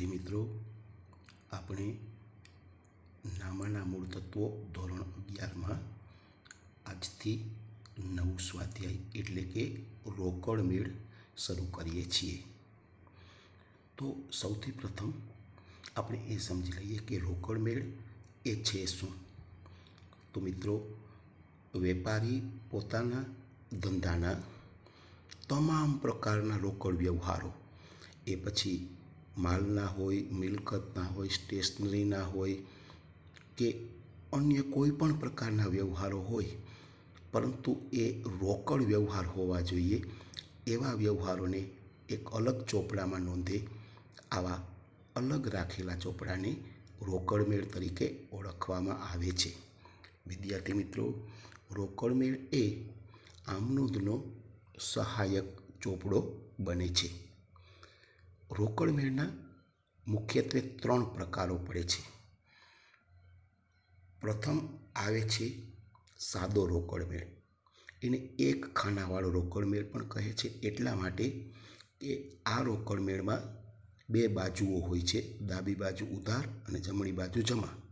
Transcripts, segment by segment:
વિદ્યાર્થી મિત્રો, આપણે નામાના મૂળ તત્વો ધોરણ અગિયારમાં, આજથી નવું સ્વાધ્યાય એટલે કે રોકડ મેળ શરૂ કરીએ છીએ. તો સૌથી પ્રથમ આપણે એ સમજી લઈએ કે રોકડ મેળ એ છે શું? તો મિત્રો, વેપારી પોતાના ધંધાના તમામ પ્રકારના રોકડ વ્યવહારો, એ પછી માલના હોય, મિલકતના હોય, સ્ટેશનરીના હોય કે અન્ય કોઈ પણ પ્રકારના વ્યવહારો હોય, પરંતુ એ રોકડ વ્યવહાર હોવા જોઈએ, એવા વ્યવહારોને એક અલગ ચોપડામાં નોંધે, આવા અલગ રાખેલા ચોપડાને રોકડ મેળ તરીકે ઓળખવામાં આવે છે. વિદ્યાર્થી મિત્રો, રોકડ મેળ એ આમનોદનો સહાયક ચોપડો બને છે. રોકડ મેળના મુખ્યત્વે ત્રણ પ્રકારો પડે છે. પ્રથમ આવે છે સાદો રોકડ મેળ. એને એક ખાનાવાળો રોકડ મેળ પણ કહે છે. એટલા માટે કે આ રોકડ મેળમાં બે બાજુઓ હોય છે. ડાબી બાજુ ઉધાર અને જમણી બાજુ જમા.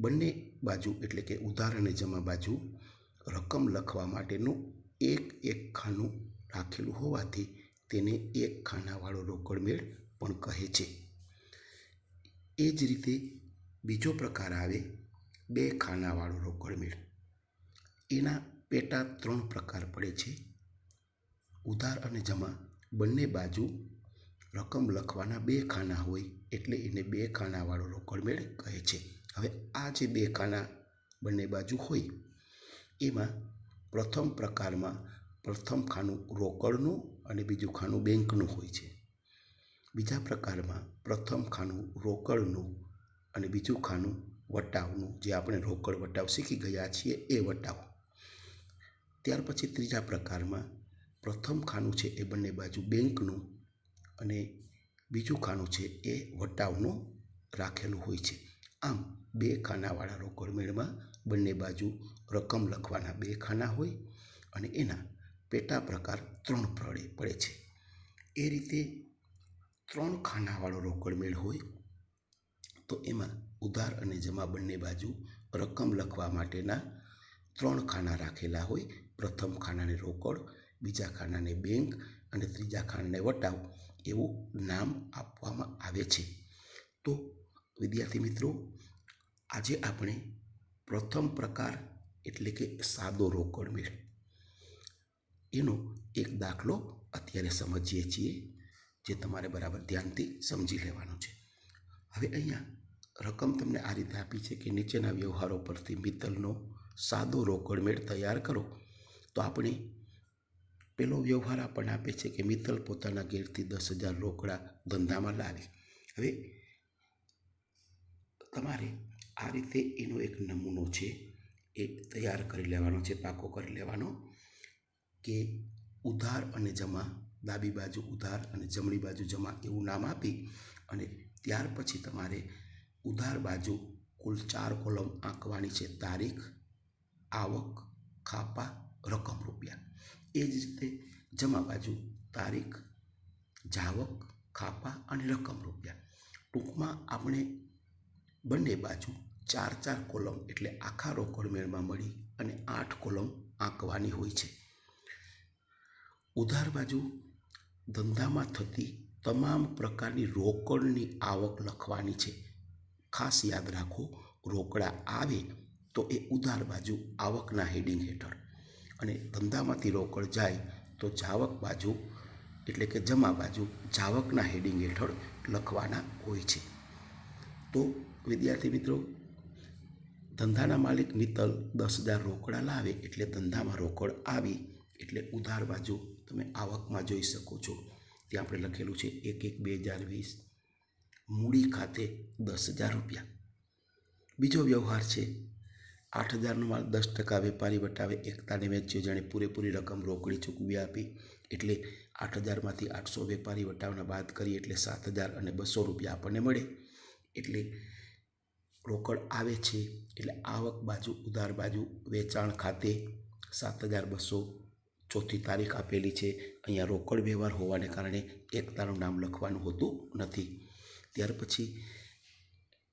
બંને બાજુ એટલે કે ઉધાર અને જમા બાજુ રકમ લખવા માટેનું એક એક ખાનું રાખેલું હોવાથી તેને એક ખાનાવાળો રોકડ મેળ પણ કહે છે. એ જ રીતે બીજો પ્રકાર આવે, બે ખાનાવાળો રોકડ મેળ. એના પેટા ત્રણ પ્રકાર પડે છે. ઉધાર અને જમા બંને બાજુ રકમ લખવાના બે ખાના હોય એટલે એને બે ખાનાવાળો રોકડ મેળ કહે છે. હવે આ જે બે ખાના બંને બાજુ હોય, એમાં પ્રથમ પ્રકારમાં પ્રથમ ખાનું રોકડનું અને બીજું ખાનું બેંકનું હોય છે. બીજા પ્રકારમાં પ્રથમ ખાનું રોકડનું અને બીજું ખાનું વટાવનું. જે આપણે રોકડ વટાવ શીખી ગયા છીએ એ વટાવ. ત્યાર પછી ત્રીજા પ્રકારમાં પ્રથમ ખાનું છે એ બંને બાજુ બેંકનું અને બીજું ખાનું છે એ વટાવનું રાખેલું હોય છે. આમ બે ખાનાવાળા રોકડ મેળમાં બંને બાજુ રકમ લખવાના બે ખાના હોય અને એના પેટા પ્રકાર ત્રણ પડે પડે છે. એ રીતે ત્રણ ખાનાવાળો રોકડ મેળ હોય, તો એમાં ઉધાર અને જમા બંને બાજુ રકમ લખવા માટેના ત્રણ ખાના રાખેલા હોય. પ્રથમ ખાનાને રોકડ, બીજા ખાનાને બેંક અને ત્રીજા ખાનાને વટાવ એવું નામ આપવામાં આવે છે. તો વિદ્યાર્થી મિત્રો, આજે આપણે પ્રથમ પ્રકાર એટલે કે સાદો રોકડ મેળ એનો એક દાખલો અત્યારે સમજીએ છીએ, જે તમારે બરાબર ધ્યાનથી સમજી લેવાનો છે. હવે અહીંયા રકમ તમને આ રીતે આપી છે કે નીચેના વ્યવહારો પરથી મિત્તલનો સાદો રોકડમેળ તૈયાર કરો. તો આપણે પેલો વ્યવહાર આપણને આપે છે કે મિત્તલ પોતાના ઘેરથી દસ હજાર રોકડા ધંધામાં લાવી. હવે તમારે આ રીતે એનો એક નમૂનો છે એ તૈયાર કરી લેવાનો છે, પાકો કરી લેવાનો. કે ઉધાર અને જમા, ડાબી બાજુ ઉધાર અને જમણી બાજુ જમા એવું નામ આપી અને ત્યાર પછી તમારે ઉધાર બાજુ કુલ ચાર કોલમ આંકવાની છે તારીખ, આવક, ખાપા, રકમ રૂપિયા. એ જ રીતે જમા બાજુ તારીખ, જાવક, ખાપા અને રકમ રૂપિયા. ટૂંકમાં આપણે બંને બાજુ ચાર ચાર કોલમ એટલે આખા રોકડ મેળમાં મળી અને આઠ કોલમ આંકવાની હોય છે. ઉધાર બાજુ ધંધામાં થતી તમામ પ્રકારની રોકડની આવક લખવાની છે. ખાસ યાદ રાખો, રોકડા આવે તો એ ઉધાર બાજુ આવકના હેડિંગ હેઠળ. અને ધંધામાંથી રોકડ જાય તો જાવક બાજુ, એટલે કે જમા બાજુ જાવકના હેડિંગ હેઠળ લખવાના હોય છે. તો વિદ્યાર્થી મિત્રો, ધંધાના માલિક મિત્તલ દસ હજાર રોકડા લાવે એટલે ધંધામાં રોકડ આવી એટલે ઉધાર બાજુ તમે આવકમાં જોઈ શકો છો. ત્યાં આપણે લખેલું છે, એક એક બે હજાર વીસ, મૂડી ખાતે દસ હજાર રૂપિયા. બીજો વ્યવહાર છે, આઠ હજારનો માલ દસ ટકા વેપારી વટાવે, એકતાને વેચ્યો જાણે પૂરેપૂરી રકમ રોકડી ચૂકવી આપી, એટલે આઠ હજારમાંથી આઠસો વેપારી વટાવના બાદ કરીએ એટલે સાત હજાર અને બસો રૂપિયા આપણને મળે. એટલે રોકડ આવે છે, એટલે આવક બાજુ, ઉધાર બાજુ, વેચાણ ખાતે સાત હજાર બસો ચોથી તારીખ આપેલી છે. અહીંયા રોકડ વ્યવહાર હોવાને કારણે એકતાનું નામ લખવાનું હોતું નથી. ત્યાર પછી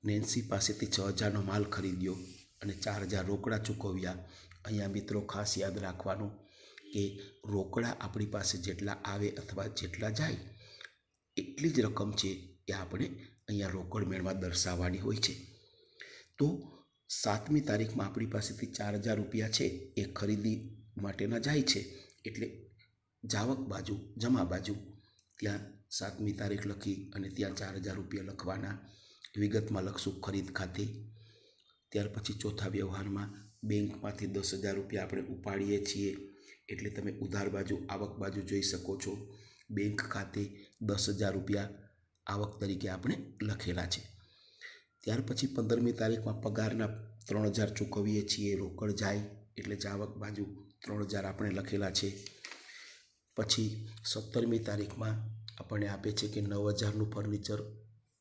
નેન્સી પાસેથી છ હજારનો માલ ખરીદ્યો અને ચાર હજાર રોકડા ચૂકવ્યા. અહીંયા મિત્રો ખાસ યાદ રાખવાનું કે રોકડા આપણી પાસે જેટલા આવે અથવા જેટલા જાય, એટલી જ રકમ છે એ આપણે અહીંયા રોકડ મેળમાં દર્શાવવાની હોય છે. તો સાતમી તારીખમાં આપણી પાસેથી ચાર હજાર રૂપિયા છે એ ખરીદી માટેના જાય છે. એટલે જાવક બાજુ, જમા બાજુ, ત્યાં સાતમી તારીખ લખી અને ત્યાં ચાર હજાર રૂપિયા લખવાના. વિગતમાં લખશું ખરીદ ખાતે. ત્યાર પછી ચોથા વ્યવહારમાં બેંકમાંથી દસ હજાર રૂપિયા આપણે ઉપાડીએ છીએ. એટલે તમે ઉધાર બાજુ, આવક બાજુ જોઈ શકો છો. બેંક ખાતે દસ હજાર રૂપિયા આવક તરીકે આપણે લખેલા છે. ત્યાર પછી પંદરમી તારીખમાં પગારના ત્રણ હજાર ચૂકવીએ છીએ, રોકડ જાય. એટલે જાવક બાજુ ત્રણ હજાર આપણે લખેલા છે. પછી સત્તરમી તારીખમાં આપણને આપે છે કે નવ હજારનું ફર્નિચર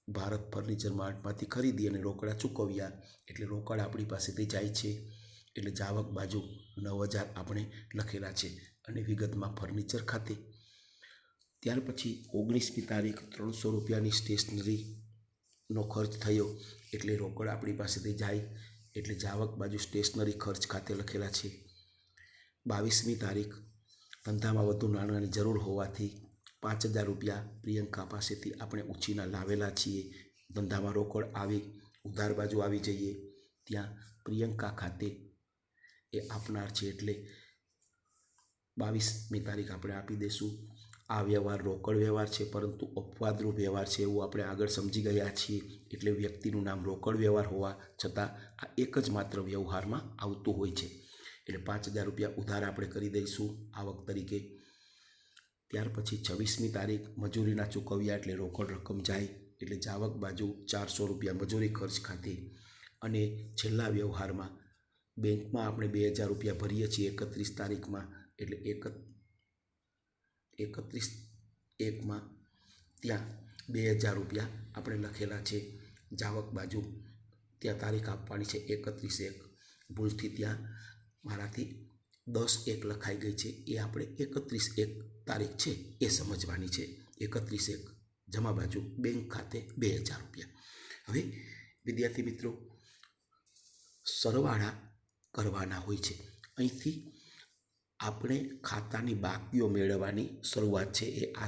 ભારત ફર્નિચર માર્ટમાંથી ખરીદી અને રોકડા ચૂકવ્યા. એટલે રોકડ આપણી પાસેથી જાય છે. એટલે જાવક બાજુ નવ હજાર આપણે લખેલા છે અને વિગતમાં ફર્નિચર ખાતે. ત્યાર પછી ઓગણીસમી તારીખ ત્રણસો રૂપિયાની સ્ટેશનરીનો ખર્ચ થયો. એટલે રોકડ આપણી પાસેથી જાય. એટલે જાવક બાજુ સ્ટેશનરી ખર્ચ ખાતે લખેલા છે. બાવીસમી તારીખ, ધંધામાં વધુ નાણાંની જરૂર હોવાથી પાંચ હજાર રૂપિયા પ્રિયંકા પાસેથી આપણે ઉછીના લાવેલા છીએ. ધંધામાં રોકડ આવી, ઉધાર બાજુ આવી જઈએ, ત્યાં પ્રિયંકા ખાતે એ આપનાર છે એટલે બાવીસમી તારીખ આપણે આપી દઈશું આ વ્યવહાર રોકડ વ્યવહાર છે, પરંતુ અપવાદરૂપ વ્યવહાર છે એવું આપણે આગળ સમજી ગયા છીએ. એટલે વ્યક્તિનું નામ રોકડ વ્યવહાર હોવા છતાં આ એક જ માત્ર વ્યવહારમાં આવતું હોય છે. એટલે પાંચ હજાર રૂપિયા ઉધાર આપણે કરી દઈશું આવક તરીકે. ત્યાર પછી છવ્વીસમી તારીખ, મજૂરીના ચૂકવ્યા એટલે રોકડ રકમ જાય. એટલે જાવક બાજુ ચારસો રૂપિયા મજૂરી ખર્ચ ખાતે અને છેલ્લા વ્યવહારમાં બેંકમાં આપણે બે હજાર રૂપિયા ભરીએ છીએ એકત્રીસ તારીખમાં. એટલે એક એકત્રીસ એકમાં ત્યાં બે હજાર રૂપિયા આપણે લખેલા છે. જાવક બાજુ ત્યાં તારીખ આપવાની છે એકત્રીસ એક. ભૂલથી ત્યાં મારાથી દસ એક લખાઈ ગઈ છે. એ આપણે એકત્રીસ એક તારીખ છે એ સમજવાની છે. એકત્રીસ એક જમા બાજુ બેંક ખાતે બે હજાર રૂપિયા. હવે વિદ્યાર્થી મિત્રો સરવાળા કરવાના હોય છે. અહીંથી આપણે ખાતાની બાકીઓ મેળવવાની શરૂઆત છે એ આ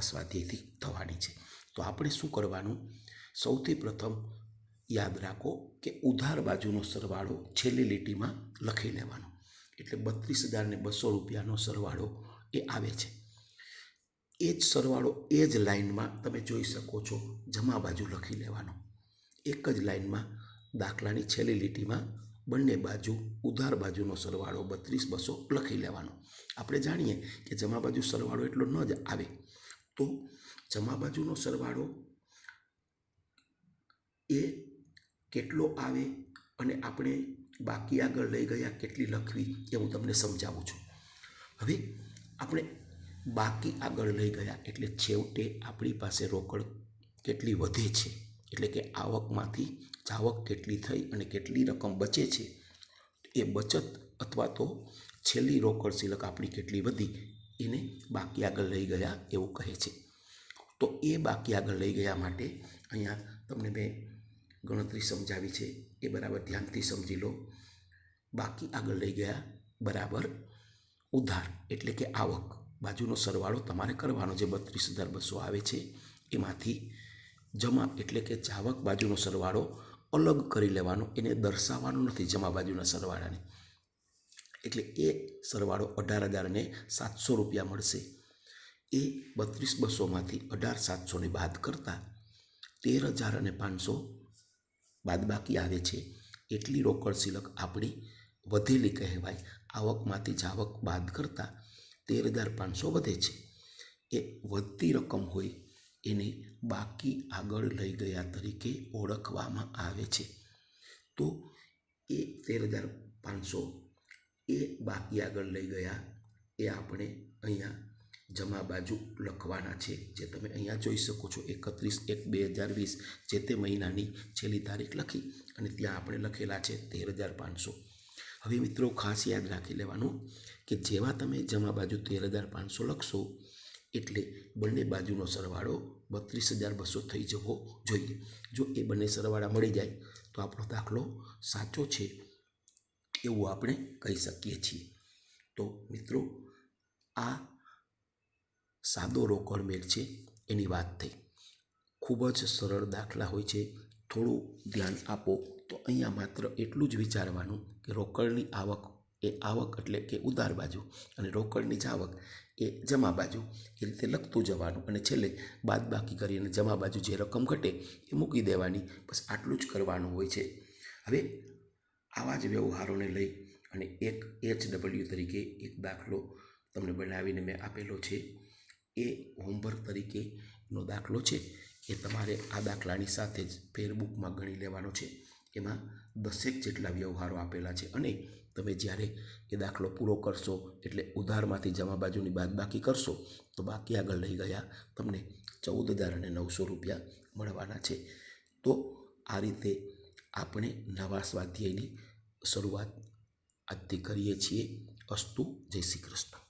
થવાની છે. તો આપણે શું કરવાનું? સૌથી પ્રથમ યાદ રાખો કે ઉધાર બાજુનો સરવાળો છેલ્લી લીટીમાં લખી લેવાનો. એટલે બત્રીસ હજારને બસો રૂપિયાનો સરવાળો એ આવે છે. એ જ સરવાળો એ જ લાઇનમાં તમે જોઈ શકો છો જમા બાજુ લખી લેવાનો. એક જ લાઇનમાં દાખલાની છેલ્લી લીટીમાં બંને બાજુ ઉધાર બાજુનો સરવાળો બત્રીસ બસો લખી લેવાનો. આપણે જાણીએ કે જમા બાજુ સરવાળો એટલો ન જ આવે. તો જમા બાજુનો સરવાળો એ કેટલો આવે અને આપણે બાકી આગળ લઈ ગયા કેટલી લખવી એ હું તમને સમજાવું છું. હવે આપણે બાકી આગળ લઈ ગયા એટલે છેવટે આપણી પાસે રોકડ કેટલી વધે છે? એટલે કે આવકમાંથી જાવક કેટલી થઈ અને કેટલી રકમ બચે છે, એ બચત અથવા તો છેલ્લી રોકડ સિલક આપણી કેટલી વધી, એને બાકી આગળ લઈ ગયા એવું કહે છે. તો એ બાકી આગળ લઈ ગયા માટે અહીંયા તમને મેં ગણતરી સમજાવી છે, એ બરાબર ધ્યાનથી સમજી લો. બાકી આગળ લઈ ગયા બરાબર ઉધાર, એટલે કે આવક. બાજુનો સરવાળો તમારે કરવાનો જે બત્રીસ હજાર બસો આવે છે, એમાંથી જમા એટલે કે જાવક બાજુનો સરવાળો અલગ કરી લેવાનો, એને દર્શાવવાનો નથી જમા બાજુના સરવાળાને. એટલે એ સરવાળો અઢાર હજારને સાતસો રૂપિયા મળશે. એ બત્રીસ બસોમાંથી અઢાર સાતસોને બાદ કરતાં તેર હજાર અને પાંચસો બાદબાકી આવે છે. એટલી રોકડ સિલક આપણી વધેલી કહેવાય. આવકમાંથી જાવક બાદ કરતાં તેર હજાર પાંચસો વધે છે. એ વધતી રકમ હોય એને બાકી આગળ લઈ ગયા તરીકે ઓળખવામાં આવે છે. તો એ તેર હજાર પાંચસો એ બાકી આગળ લઈ ગયા એ આપણે અહીંયા જમા બાજુ લખવાના છે, જે તમે અહીંયા જોઈ શકો છો. એકત્રીસ એક બે હજાર વીસ જે તે મહિનાની છેલ્લી તારીખ લખી અને ત્યાં આપણે લખેલા છે તેર હજાર પાંચસો હવે મિત્રો ખાસ યાદ રાખી લેવાનું કે જેવા તમે જમા બાજુ તેર હજાર પાંચસો લખશો એટલે બંને બાજુનો સરવાળો બત્રીસ હજાર બસો થઈ જવો જોઈએ. જો એ બંને સરવાળા મળી જાય, તો આપણો દાખલો સાચો છે એવું આપણે કહી શકીએ છીએ. તો મિત્રો, આ સાદો રોકડ મેળ છે, એની વાત થઈ. ખૂબ જ સરળ દાખલા હોય છે, થોડું ધ્યાન આપો. તો અહીંયા માત્ર એટલું જ વિચારવાનું કે રોકડની આવક, એ આવક એટલે કે ઉધાર બાજુ. અને રોકડની જાવક એ જમા બાજુ એ રીતે લખતું જવાનું અને છેલ્લે બાદ બાકી કરીને જમા બાજુ જે રકમ ઘટે એ મૂકી દેવાની. બસ આટલું જ કરવાનું હોય છે. હવે આવા જ વ્યવહારોને લઈ અને એક એચ ડબલ્યુ તરીકે એક દાખલો તમને બનાવીને મેં આપેલો છે. એ હોમવર્ક તરીકેનો દાખલો છે. એ તમારે આ દાખલાની સાથે જ ફેરબુકમાં ગણી લેવાનો છે. એમાં દસેક જેટલા વ્યવહારો આપેલા છે અને તમે જ્યારે એ દાખલો પૂરો કરશો, એટલે ઉધારમાંથી જમા બાજુની બાદ બાકી કરશો, તો બાકી આગળ લઈ ગયા તમને ચૌદ હજાર અને નવસો રૂપિયા મળવાના છે. તો આ રીતે આપણે નવા સ્વાધ્યાયની શરૂઆત આજથી કરીએ છીએ. અસ્તુ, જય શ્રી કૃષ્ણ.